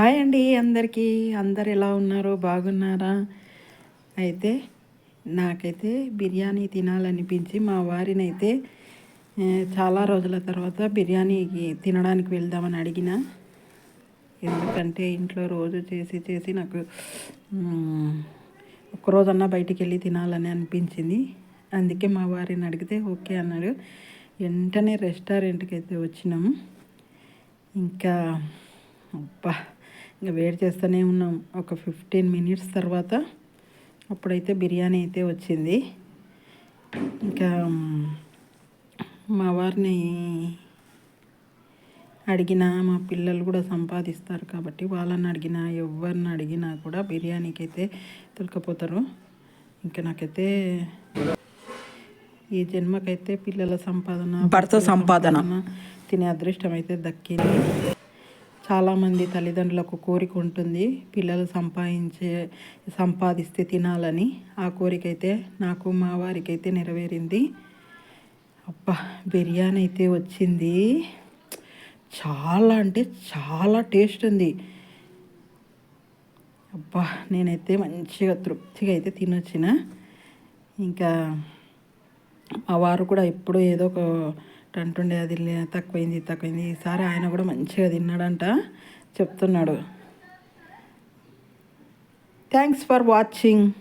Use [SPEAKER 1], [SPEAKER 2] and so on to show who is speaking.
[SPEAKER 1] Hi అండి అందరికీ. అందరు ఎలా ఉన్నారో? బాగున్నారా? అయితే నాకైతే బిర్యానీ తినాలనిపించి మా వారిని అయితే చాలా రోజుల తర్వాత బిర్యానీకి తినడానికి వెళ్దామని అడిగిన. ఎందుకంటే ఇంట్లో రోజు చేసి చేసి నాకు ఒక్కరోజన్నా బయటికి వెళ్ళి తినాలని అనిపించింది. అందుకే మా వారిని అడిగితే ఓకే అన్నాడు వెంటనే రెస్టారెంట్కి అయితే వచ్చినాము ఇంకా అబ్బా ఇంకా వెయిట్ చేస్తూనే ఉన్నాం. ఒక ఫిఫ్టీన్ మినిట్స్ తర్వాత అప్పుడైతే బిర్యానీ అయితే వచ్చింది. ఇంకా మా వారిని అడిగినా మా పిల్లలు కూడా సంపాదిస్తారు కాబట్టి వాళ్ళని అడిగినా ఎవరిని అడిగినా కూడా బిర్యానీకి అయితే తొలకపోతారు ఇంకా నాకైతే ఈ జన్మకైతే పిల్లల సంపాదన
[SPEAKER 2] భర్త సంపాదన.
[SPEAKER 1] తినే అదృష్టం అయితే దక్కింది. చాలామంది తల్లిదండ్రులకు కోరిక ఉంటుంది. పిల్లలు సంపాదించే సంపాదిస్తే తినాలని. ఆ కోరిక అయితే నాకు మా వారికి అయితే నెరవేరింది. అబ్బా బిర్యానీ అయితే వచ్చింది. చాలా అంటే చాలా టేస్ట్ ఉంది. అబ్బా నేనైతే మంచిగా తృప్తిగా అయితే తినొచ్చిన. ఇంకా మా వారు కూడా ఎప్పుడూ ఏదో ఒక అంటుండే అది తక్కువైంది తక్కువైంది. ఈసారి ఆయన కూడా మంచిగా తిన్నాడంట చెప్తున్నాడు. Thanks for watching